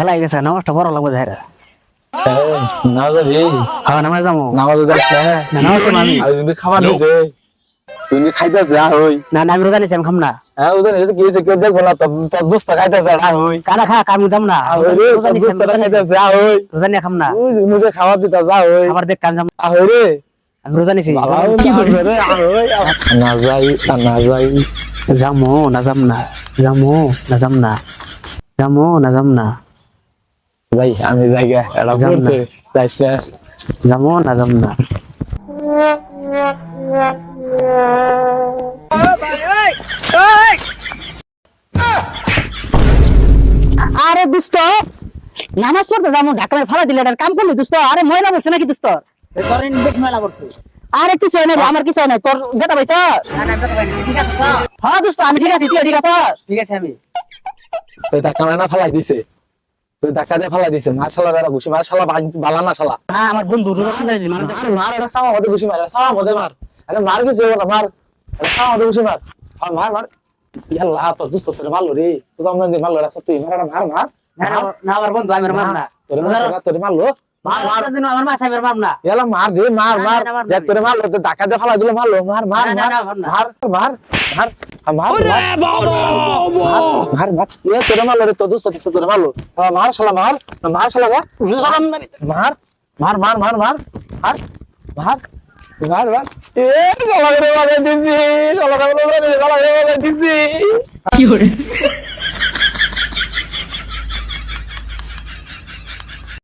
ঢালাই গেছে নামাজটা বড় লাগবে যাই না যাবি? হ্যাঁ নামাজ যাব। নামাজে যাস না? না নামাজ আমি। আজ তুমি খাবার দিছে তুমি খাইতে যা হই। না না আমি রোজা নিছি আমি খাম না। হ্যাঁ এদিকে কি হয়েছে কেউ দেখব না তোর তোর দোস্ত খাইতে যা হই। কারা খা কামু যাম না। রোজা নিছি, খাইতে যা হই। রোজা নিয়ে খাম না। মুখে খাবার দিতে যা হই। আবার দেখ কাম যাম। রে। আমি রোজা নিছি। না যাই না যাই। যামো না যাম না। যামো না যাম না। যামো না যাম না। যাই আমি জায়গা এটা পড়ছে যাইস না। যামো না যাম না। আরে দুস্ত নামাজ পড়তে যাব ঢাকা ফালা দিলে এটার কাম করলি দুস্ত আরে ময়লা বলছে নাকি দুস্ত আরে কিছু হয় না আমার কিছু হয় না তোর বেটা পাইছ? হ্যাঁ দুস্ত আমি ঠিক আছি তুই ঠিক আছে। ঠিক আছে আমি। তুই ধাক্কা না ফেলাই দিছে? তুই ধাক্কা দিয়ে ফেলাই দিছে। মার শালা বেড়া ঘুষি মার শালা বালা না শালা হ্যাঁ আমার বন্ধু আরে মার এটা সামা মধ্যে ঘুষি মার সামা মধ্যে মার। আরে মার কিছু না মার। সামা মধ্যে ঘুষি মার। মার মার ইয়াল্লাহ তোর দুস্ত তোরে মারলো রে। তুই তো আমাদের মারলো এটা তুই মার মার মার। না আমার বন্ধু আমি মার না। তোরে মার তোরে মারলো। মার মার। আমার মাছ আমি মার না। ইয়ালা মার রে মার মার। মার দেখ। তোরে মারলো তো ধাক্কা দিয়ে ফেলাই দিলো মারলো। মার মার মার। না, মার না। মার মার মার। আ, মার মার। এ তোর মাল রে তো দোস্ত দেখছ তোর মাল মার শালা মার। মার শালা মার। জুজারাম না মার মার মার মার মার। আর মার মার মার। এ দিছি। কি হরে